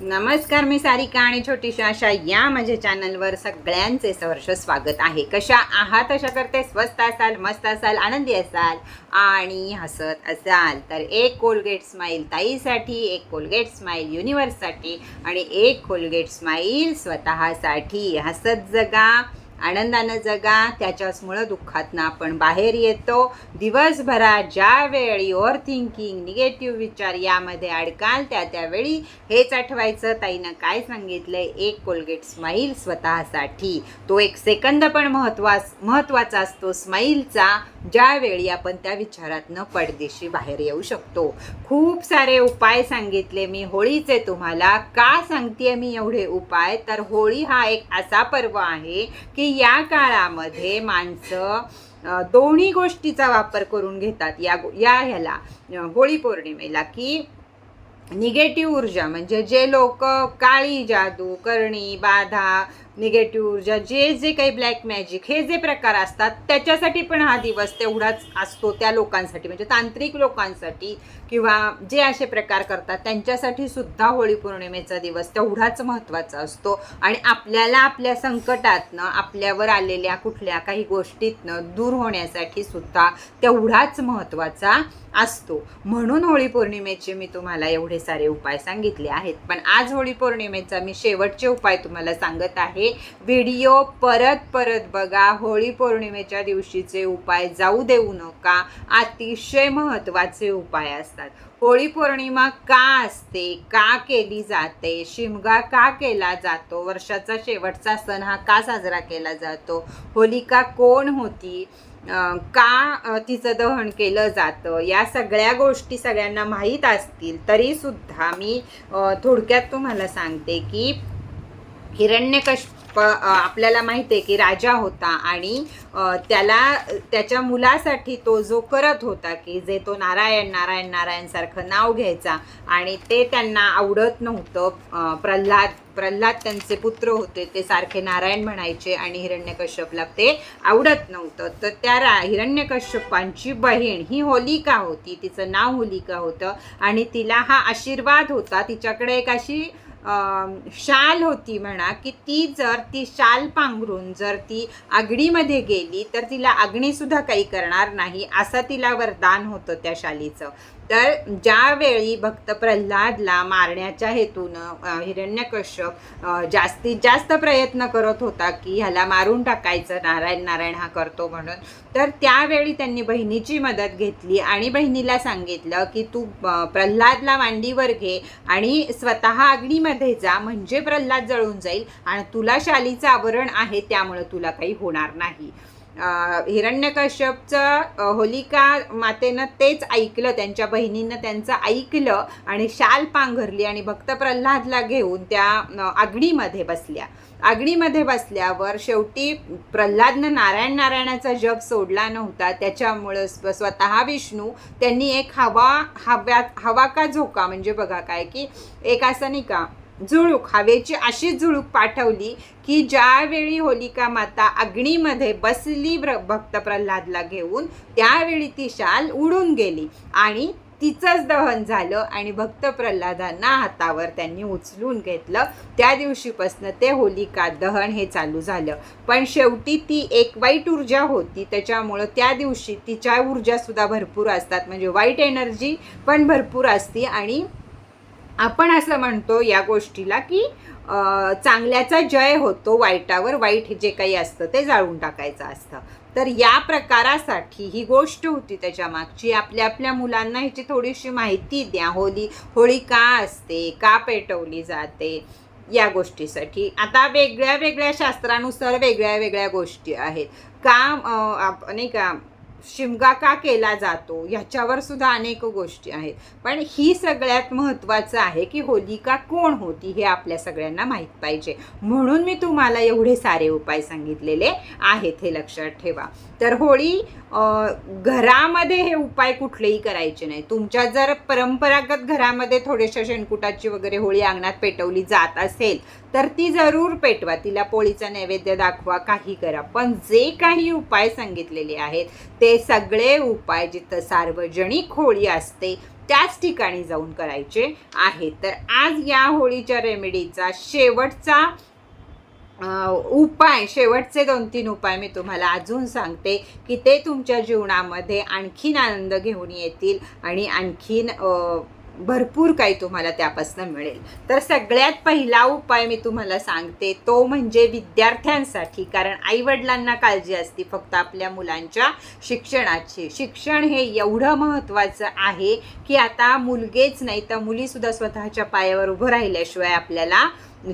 नमस्कार मी सारिका आणि छोटीशी आशा या माझ्या चॅनलवर सगळ्यांचे सहर्ष स्वागत आहे. कशा आहात? अशा करते. स्वस्त असाल मस्त असाल आनंदी असाल आणि हसत असाल तर एक कोलगेट स्माईल ताईसाठी एक कोलगेट स्माईल युनिवर्ससाठी आणि एक कोलगेट स्माईल स्वतःसाठी. हसत जगा. आनंदानं जगा त्याच्याचमुळं दुःखातनं आपण बाहेर येतो. दिवसभरात ज्या वेळ युअर थिंकिंग निगेटिव्ह विचार यामध्ये अडकाल त्या त्यावेळी हेच आठवायचं. ताईनं काय सांगितलंय? एक कोलगेट स्माईल स्वतःसाठी. तो एक सेकंद पण महत्वा महत्त्वाचा असतो स्माईलचा ज्यावेळी आपण त्या विचारातनं पडदेशी बाहेर येऊ शकतो. खूप सारे उपाय सांगितले मी. होळीचे तुम्हाला का सांगते मी एवढे उपाय? तर होळी हा एक असा पर्व आहे की म्हणजे या काळामध्ये माणसं दोन्ही गोष्टीचा वापर करून घेतात या गो- या ह्याला होळी पौर्णिमेला की निगेटिव्ह ऊर्जा. म्हणजे जे लोक काळी जादू करणी बाधा निगेटिव्ह ऊर्जा जे जे काही ब्लॅक मॅजिक हे जे प्रकार असतात त्याच्यासाठी पण हा दिवस तेवढाच असतो त्या लोकांसाठी. म्हणजे तांत्रिक लोकांसाठी किंवा जे असे प्रकार करतात त्यांच्यासाठी सुद्धा होळी पौर्णिमेचा दिवस तेवढाच महत्त्वाचा असतो. आणि आपल्याला आपल्या संकटातनं आपल्यावर आलेल्या कुठल्या काही गोष्टीतनं दूर होण्यासाठी सुद्धा तेवढाच महत्त्वाचा असतो. म्हणून होळी पौर्णिमेचे मी तुम्हाला एवढे सारे उपाय सांगितले आहेत. पण आज होळी पौर्णिमेचा मी शेवटचे उपाय तुम्हाला सांगत आहे. व्हिडिओ परत परत बघा. होळी पौर्णिमेच्या दिवशीचे उपाय जाऊ देऊ नका. अतिशय महत्त्वाचे उपाय असतात. होळी पौर्णिमा का असते? का केली जाते? शिमगा का केला जातो? वर्षाचा शेवटचा सण हा का साजरा केला जातो? होलिका कोण होती? का तिचं दहन केलं जातं? या सगळ्या गोष्टी सगळ्यांना माहीत असतील. तरीसुद्धा मी थोडक्यात तुम्हाला सांगते की हिरण्यकश्यप प आपल्याला माहिती आहे की राजा होता आणि त्याला त्याच्या मुलासाठी तो जो करत होता की जे तो नारायण नारायण नारायणसारखं नाव घ्यायचा आणि ते त्यांना आवडत नव्हतं. प्रल्हाद प्रल्हाद त्यांचे पुत्र होते ते सारखे नारायण म्हणायचे आणि हिरण्यकश्यपला ते आवडत नव्हतं. तर त्या रा हिरण्यकश्यपांची बहीण ही होलिका होती तिचं नाव होलिका होतं आणि तिला हा आशीर्वाद होता. तिच्याकडे एक अशी शाल होती म्हणा की ती जर ती शाल पांघरून जर ती आगडीमध्ये गेली तर तिला आगणीसुद्धा काही करणार नाही असं तिला वरदान होतं त्या शालीचं. तर ज्यावेळी भक्त प्रल्हादला मारण्याच्या हेतूनं हिरण्यकश्यप जास्तीत जास्त प्रयत्न करत होता की ह्याला मारून टाकायचं नारायण नारायण हा करतो म्हणून तर त्यावेळी त्यांनी बहिणीची मदत घेतली आणि बहिणीला सांगितलं की तू प्रल्हादला मांडीवर घे आणि स्वतः अग्नीमध्ये जा म्हणजे प्रल्हाद जळून जाईल आणि तुला शालीचं आवरण आहे त्यामुळं तुला काही होणार नाही. हिरण्यकश्यपचं होलिका मातेनं तेच ऐकलं त्यांच्या बहिणीनं त्यांचं ऐकलं आणि शाल पांघरली आणि भक्त प्रल्हादला घेऊन त्या अग्नीमध्ये बसल्या. अग्नीमध्ये बसल्यावर शेवटी प्रल्हादनं नारायण नारायणाचा जप सोडला नव्हता त्याच्यामुळं स्वतः विष्णू त्यांनी एक हवा हव्यात हवा का झोका म्हणजे बघा काय की एक असं नाही का जुळूक हवेची अशी जुळूक पाठवली की ज्यावेळी होलिका माता अग्नीमध्ये बसली ब्र भक्त प्रल्हादला घेऊन त्यावेळी ती शाल उडून गेली आणि तिचंच दहन झालं आणि भक्त प्रल्हादांना हातावर त्यांनी उचलून घेतलं. त्या दिवशीपासनं ते होलिका दहन हे चालू झालं. पण शेवटी ती एक वाईट ऊर्जा होती. त्याच्यामुळं त्या दिवशी तिच्या ऊर्जासुद्धा भरपूर असतात. म्हणजे वाईट एनर्जी पण भरपूर असते आणि आपण असं म्हणतो या गोष्टीला की चांगल्याचा जय होतो वाईटावर वाईट जे काही असतं ते जाळून टाकायचं असतं. तर या प्रकारासाठी ही गोष्ट होती त्याच्या मागची. आपल्या आपल्या मुलांना ह्याची थोडीशी माहिती द्या. होली होळी का असते? का पेटवली जाते? या गोष्टीसाठी. आता वेगळ्या वेगळ्या शास्त्रानुसार वेगळ्या वेगळ्या गोष्टी आहेत. का आप- नाही का शिमगा का केला जातो? ह्याच्यावर सुद्धा अनेक गोष्टी आहेत. पण ही सगळ्यात महत्त्वाचं आहे की होलिका कोण होती हे आपल्या सगळ्यांना माहीत पाहिजे. म्हणून मी तुम्हाला एवढे सारे उपाय सांगितलेले आहेत हे लक्षात ठेवा. तर होळी घरामध्ये हे उपाय कुठलेही करायचे नाही. तुमच्या जर परंपरागत घरामध्ये थोडेशा शेणकुटाची वगैरे होळी अंगणात पेटवली जात असेल तर ती जरूर पेटवा. तिला पोळीचा नैवेद्य दाखवा काही करा. पण जे काही उपाय सांगितलेले आहेत ते सगळे उपाय जिथं सार्वजनिक होळी असते त्याच ठिकाणी जाऊन करायचे आहेत. तर आज या होळीच्या रेमेडीचा शेवटचा उपाय शेवटचे दोन तीन उपाय मी तुम्हाला अजून सांगते की ते तुमच्या जीवनामध्ये आणखीन आनंद घेऊन येतील आणि आणखीन भरपूर काही तुम्हाला त्यापासून मिळेल. तर सगळ्यात पहिला उपाय मी तुम्हाला सांगते तो म्हणजे विद्यार्थ्यांसाठी कारण आईवडिलांना काळजी असते फक्त आपल्या मुलांच्या शिक्षणाची. शिक्षण हे एवढं महत्त्वाचं आहे की आता मुलगेच नाही तर मुलीसुद्धा स्वतःच्या पायावर उभं राहिल्याशिवाय आपल्याला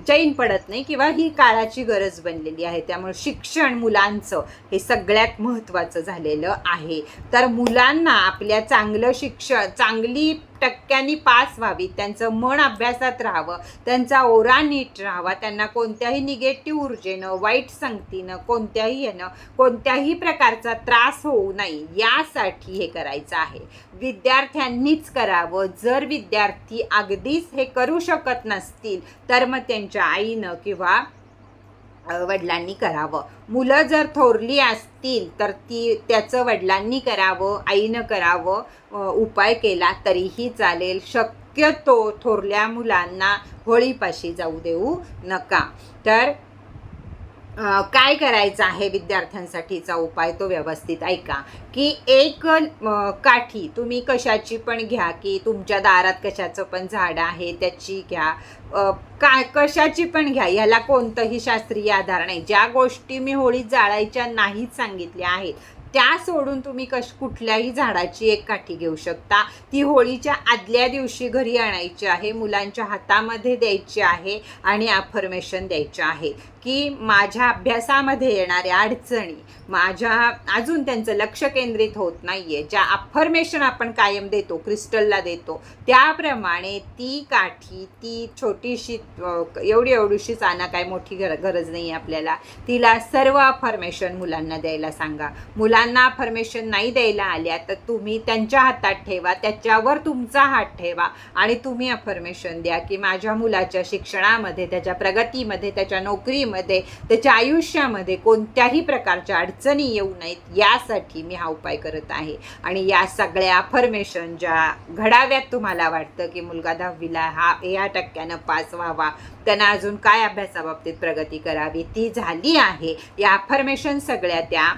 चैन पडत नाही किंवा ही काळाची गरज बनलेली आहे. त्यामुळे शिक्षण मुलांचं हे सगळ्यात महत्त्वाचं झालेलं आहे. तर मुलांना आपल्या चांगलं शिक्षण चांगली टक्क्यांनी पास व्हावी त्यांचं मन अभ्यासात राहावं त्यांचा ओरा नीट राहावा त्यांना कोणत्याही निगेटिव्ह ऊर्जेनं वाईट संगतीनं कोणत्याही यानं कोणत्याही प्रकारचा त्रास होऊ नये यासाठी हे करायचं आहे. विद्यार्थ्यांनीच करावं. जर विद्यार्थी अगदीच हे करू शकत नसतील तर मग त्यांच्या आईनं किंवा वडिलांनी करावं. मुलं जर थोरली असतील तर ती त्याचं वडिलांनी करावं आईनं करावं उपाय केला तरीही चालेल. शक्यतो थोरल्या मुलांना होळीपाशी जाऊ देऊ नका. तर काय करायचं आहे विद्यार्थ्यांसाठीचा उपाय तो व्यवस्थित ऐका. की एक काठी तुम्ही कशाची पण घ्या की तुमच्या दारात कशाचं पण झाड आहे त्याची घ्या. का कशाची पण घ्या ह्याला कोणतंही शास्त्रीय आधार नाही. ज्या गोष्टी मी होळीत जाळायच्या नाहीच सांगितल्या आहेत त्या सोडून तुम्ही कश कुठल्याही झाडाची एक काठी घेऊ शकता. ती होळीच्या आदल्या दिवशी घरी आणायची आहे मुलांच्या हातामध्ये द्यायची आहे आणि अफर्मेशन द्यायची आहे की माझ्या अभ्यासामध्ये येणाऱ्या अडचणी माझ्या अजून त्यांचं लक्ष केंद्रित होत नाही आहे ज्या अफर्मेशन आपण कायम देतो क्रिस्टलला देतो त्याप्रमाणे ती काठी ती छोटीशी एवढी एवढीशीच आणा काय मोठी गर गरज नाही आहे आपल्याला. तिला सर्व अफर्मेशन मुलांना द्यायला सांगा. मुलांना अफर्मेशन नाही द्यायला आल्या तर तुम्ही त्यांच्या हातात ठेवा त्याच्यावर तुमचा हात ठेवा आणि तुम्ही अफर्मेशन द्या की माझ्या मुलाच्या शिक्षणामध्ये त्याच्या प्रगतीमध्ये त्याच्या नोकरीमध्ये त्याच्या आयुष्यामध्ये कोणत्याही प्रकारच्या अडचणी येऊ नयेत यासाठी मी हा उपाय करत आहे. आणि या सगळ्या अफर्मेशन ज्या घडाव्यात तुम्हाला वाटतं की मुलगा दहावीला हा या टक्क्यानं पास व्हावा त्यांना अजून काय अभ्यासाबाबतीत प्रगती करावी ती झाली आहे. या अफर्मेशन सगळ्या त्या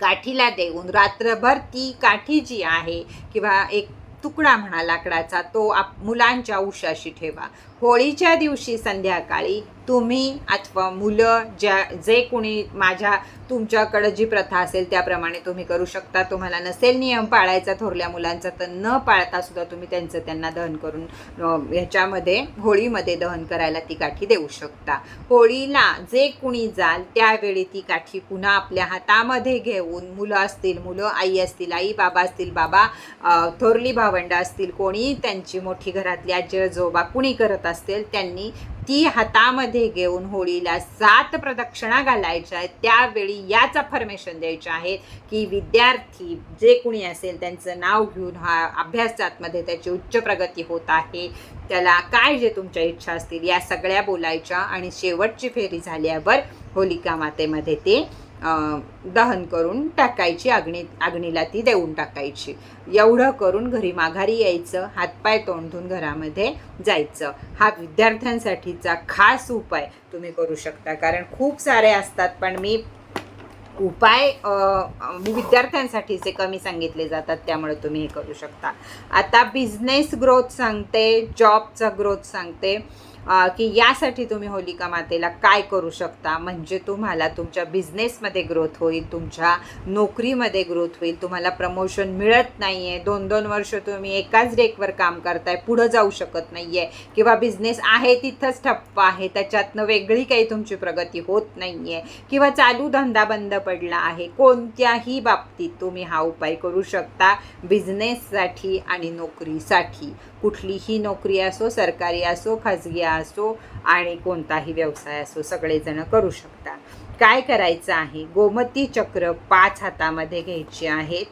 काठीला देऊन रात्रभर ती काठी जी आहे किंवा एक तुकडा म्हणा लाकडाचा तो आप मुलांच्या उशाशी ठेवा. होळीच्या दिवशी संध्याकाळी तुम्ही अथवा मुलं ज्या जे कोणी माझ्या तुमच्याकडं जी प्रथा असेल त्याप्रमाणे तुम्ही करू शकता. तुम्हाला नसेल नियम पाळायचा थोरल्या मुलांचा तर न पाळता सुद्धा तुम्ही त्यांचं त्यांना दहन करून ह्याच्यामध्ये होळीमध्ये दहन करायला ती काठी देऊ शकता. होळीला जे कुणी जाल त्यावेळी ती काठी पुन्हा आपल्या हातामध्ये घेऊन मुलं असतील मुलं आई असतील आई बाबा असतील बाबा थोरली भावंड असतील कोणी त्यांची मोठी घरातली आजी आजोबा कुणी करत असतील त्यांनी ती हातामध्ये घेऊन होळीला सात प्रदक्षिणा घालायच्या आहेत. त्यावेळी याच अफर्मेशन द्यायच्या आहेत की विद्यार्थी जे कुणी असेल त्यांचं नाव घेऊन हा अभ्यासातमध्ये त्याची उच्च प्रगती होत आहे. त्याला काय जे तुमच्या इच्छा असतील या सगळ्या बोलायच्या आणि शेवटची फेरी झाल्यावर होलिका मातेमध्ये ते दहन करून टाकायची अग्नी अग्नीला ती देऊन टाकायची. एवढं करून घरी माघारी यायचं हातपाय तोंड घरामध्ये जायचं. हा विद्यार्थ्यांसाठीचा खास उपाय तुम्ही करू शकता कारण खूप सारे असतात पण मी उपाय विद्यार्थ्यांसाठीचे कमी सांगितले जातात त्यामुळे तुम्ही हे करू शकता. आता बिझनेस ग्रोथ सांगते जॉबचा ग्रोथ सांगते. की यासाठी तुम्ही होलिका मातेला काय करू शकता? म्हणजे तुम्हाला तुमच्या बिझनेसमध्ये ग्रोथ होईल तुमच्या नोकरीमध्ये ग्रोथ होईल तुम्हाला प्रमोशन मिळत नाही आहे दोन दोन वर्ष तुम्ही एकाच डेकवर काम करताय पुढं जाऊ शकत नाही आहे किंवा बिझनेस आहे तिथंच ठप्प आहे त्याच्यातनं वेगळी काही तुमची प्रगती होत नाही आहे किंवा चालू धंदा बंद पडला आहे कोणत्याही बाबतीत तुम्ही हा उपाय करू शकता बिझनेससाठी आणि नोकरीसाठी. कुठलीही नोकरी असो सरकारी असो खाजगी असो आणि कोणताही व्यवसाय असो सगळेजण करू शकता काय करायचं आहे? गोमती चक्र पाच हातामध्ये घ्यायची आहेत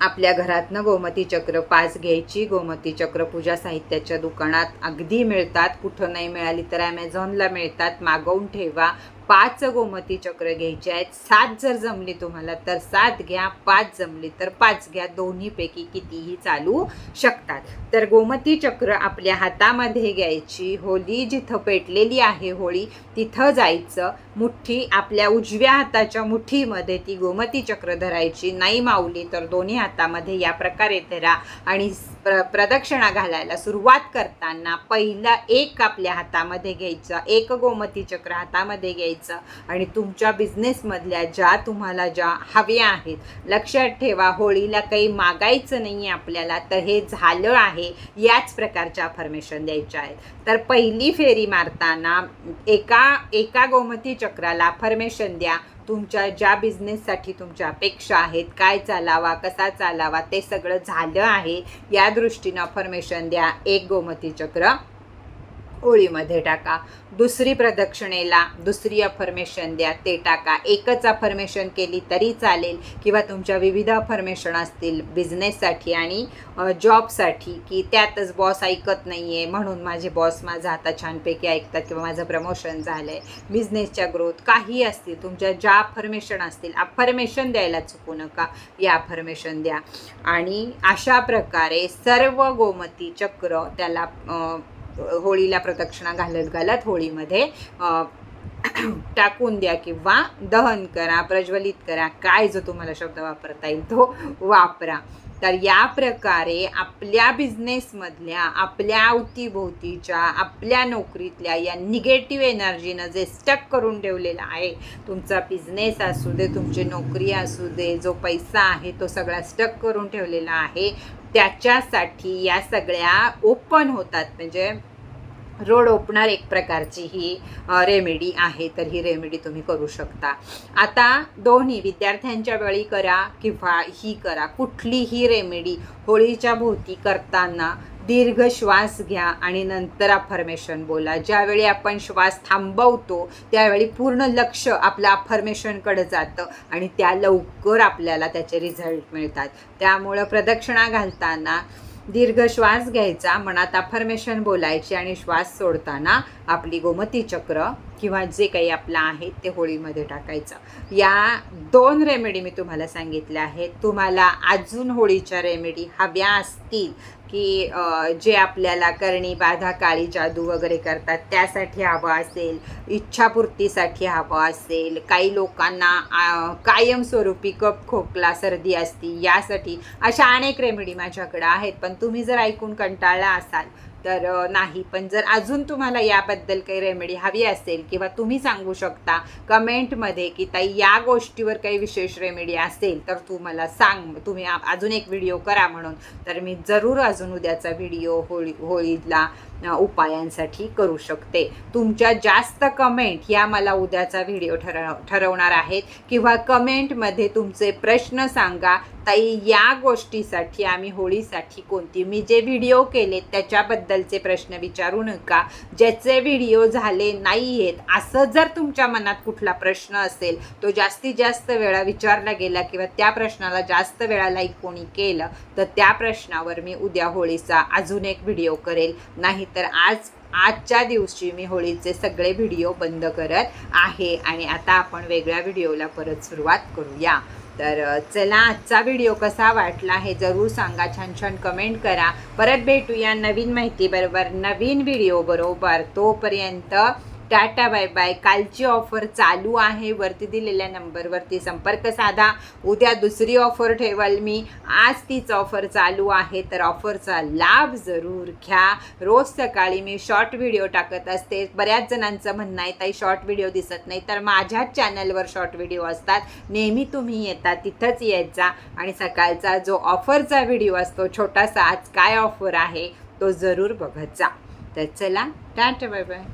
आपल्या घरातनं गोमती चक्र पाच घ्यायची. गोमती चक्र पूजा साहित्याच्या दुकानात अगदी मिळतात. कुठं नाही मिळाली तर ॲमेझॉनला मिळतात. मागवून ठेवा. पाच गोमती चक्र घ्यायचे आहेत. सात जर जमली तुम्हाला तर सात घ्या पाच जमली तर पाच घ्या. दोन्हीपैकी कितीही चालू शकतात. तर गोमती चक्र आपल्या हातामध्ये घ्यायची. होली जिथं पेटलेली आहे होळी तिथं जायचं. मुठ्ठी आपल्या उजव्या हाताच्या मुठीमध्ये ती गोमती चक्र धरायची. नाही माऊली तर दोन्ही हातामध्ये या प्रकारे धरा आणि प्र प्रदक्षिणा घालायला सुरुवात करताना पहिला एक आपल्या हातामध्ये घ्यायचं एक गोमती चक्र हातामध्ये घ्यायचं आणि तुमच्या बिझनेसमधल्या ज्या तुम्हाला ज्या हव्या आहेत लक्षात ठेवा होळीला काही मागायचं नाही आहे आपल्याला तर हे झालं आहे याच प्रकारच्या अफर्मेशन द्यायच्या आहेत. तर पहिली फेरी मारताना एका एका गोमती चक्राला अफर्मेशन द्या तुमच्या ज्या बिझनेससाठी तुमच्या अपेक्षा आहेत काय चालावा कसा चालावा ते सगळं झालं आहे. या दृष्टीनं अफर्मेशन द्या. एक गोमती चक्र. ओळीमध्ये टाका. दुसरी प्रदक्षिणेला दुसरी अफर्मेशन द्या. ते टाका. एकच अफर्मेशन केली तरी चालेल. किंवा तुमच्या विविध अफर्मेशन असतील बिझनेससाठी आणि जॉबसाठी की त्यातच बॉस ऐकत नाही आहे म्हणून माझे बॉस माझा आता छानपैकी ऐकतात किंवा माझं प्रमोशन झालं आहे बिझनेसच्या ग्रोथ काही असतील तुमच्या ज्या अफर्मेशन असतील अफर्मेशन द्यायला चुकू नका. या अफर्मेशन द्या. आणि अशा प्रकारे सर्व गोमती चक्र त्याला होळीला प्रदक्षिणा घालत घालत होळीमध्ये टाकून द्या किंवा दहन करा प्रज्वलित करा काय जो तुम्हाला शब्द वापरता येईल तो वापरा. तर या प्रकारे आपल्या बिझनेसमधल्या आपल्या अवतीभोवतीच्या आपल्या नोकरीतल्या या निगेटिव्ह एनर्जीनं जे स्टक करून ठेवलेलं आहे तुमचा बिझनेस असू दे तुमची नोकरी असू दे जो पैसा आहे तो सगळा स्टक करून ठेवलेला आहे त्याच्यासाठी या सगळ्या ओपन होतात. म्हणजे रोड ओपणार एक प्रकारची ही रेमेडी आहे तर ही रेमेडी तुम्ही करू शकता. आता दोन्ही विद्यार्थ्यांच्या वेळी करा किंवा ही करा. कुठलीही रेमेडी होळीच्या भोवती करताना दीर्घ श्वास घ्या आणि नंतर अफर्मेशन बोला. ज्यावेळी आपण श्वास थांबवतो त्यावेळी पूर्ण लक्ष आपलं अफर्मेशनकडे जातं आणि त्या लवकर आपल्याला त्याचे रिझल्ट मिळतात. त्यामुळं प्रदक्षिणा घालताना दीर्घ श्वास घ्यायचा मनात अफर्मेशन बोलायची आणि श्वास सोडताना आपली गोमती चक्र किंवा जे काही आपलं आहे ते होळीमध्ये टाकायचं. या दोन रेमेडी मी तुम्हाला सांगितल्या आहेत. तुम्हाला अजून होळीच्या रेमेडी हव्या असतील की जे आपल्याला करणी बाधा काळी जादू वगैरे करतात त्यासाठी हवं असेल इच्छापूर्तीसाठी हवं असेल काही लोकांना कायमस्वरूपी कप खोकला सर्दी असती यासाठी अशा अनेक रेमेडी माझ्याकडं आहेत. पण तुम्ही जर ऐकून कंटाळला असाल तर नाही. पण जर अजून तुम्हाला याबद्दल काही रेमेडी हवी असेल किंवा तुम्ही सांगू शकता कमेंटमध्ये की ताई या गोष्टीवर काही विशेष रेमेडी असेल तर तू मला सांग. तुम्ही अजून एक व्हिडिओ करा म्हणून. तर मी जरूर अजून उद्याचा व्हिडिओ होळी होळीला उपायांसाठी करू शकते. तुमच्या जास्त कमेंट या मला उद्याचा व्हिडिओ ठरव ठरवणार आहेत. किंवा कमेंटमध्ये तुमचे प्रश्न सांगा ताई या गोष्टीसाठी आम्ही होळीसाठी कोणती मी जे व्हिडिओ केले त्याच्याबद्दल बद्दलचे प्रश्न विचारू नका. ज्याचे व्हिडिओ झाले नाही आहेत असं जर तुमच्या मनात कुठला प्रश्न असेल तो जास्तीत जास्त वेळा विचारला गेला किंवा त्या प्रश्नाला जास्त वेळा लाईक कोणी केलं तर त्या प्रश्नावर मी उद्या होळीचा अजून एक व्हिडिओ करेल. नाहीतर आज आजच्या दिवशी मी होळीचे सगळे व्हिडिओ बंद करत आहे आणि आता आपण वेगळ्या व्हिडिओला परत सुरुवात करूया. तर चला आजचा व्हिडिओ कसा वाटला हे जरूर सांगा. छान छान कमेंट करा. परत भेटूया नवीन माहितीबरोबर नवीन व्हिडिओ बरोबर. तोपर्यंत टाटा बाय बाय. कालची ऑफर चालू आहे. वरती दिलेल्या नंबरवरती संपर्क साधा. उद्या दुसरी ऑफर ठेवाल मी. आज तीच ऑफर चालू आहे. तर ऑफरचा लाभ जरूर घ्या. रोज सकाळी मी शॉर्ट व्हिडिओ टाकत असते. बऱ्याच जणांचं म्हणणं आहे ताई शॉर्ट व्हिडिओ दिसत नाही. तर माझ्याच चॅनलवर शॉर्ट व्हिडिओ असतात. नेहमी तुम्ही येता तिथंच यायचा आणि सकाळचा जो ऑफरचा व्हिडिओ असतो छोटासा आज काय ऑफर आहे तो जरूर बघत जा. तर चला टाटा बाय बाय.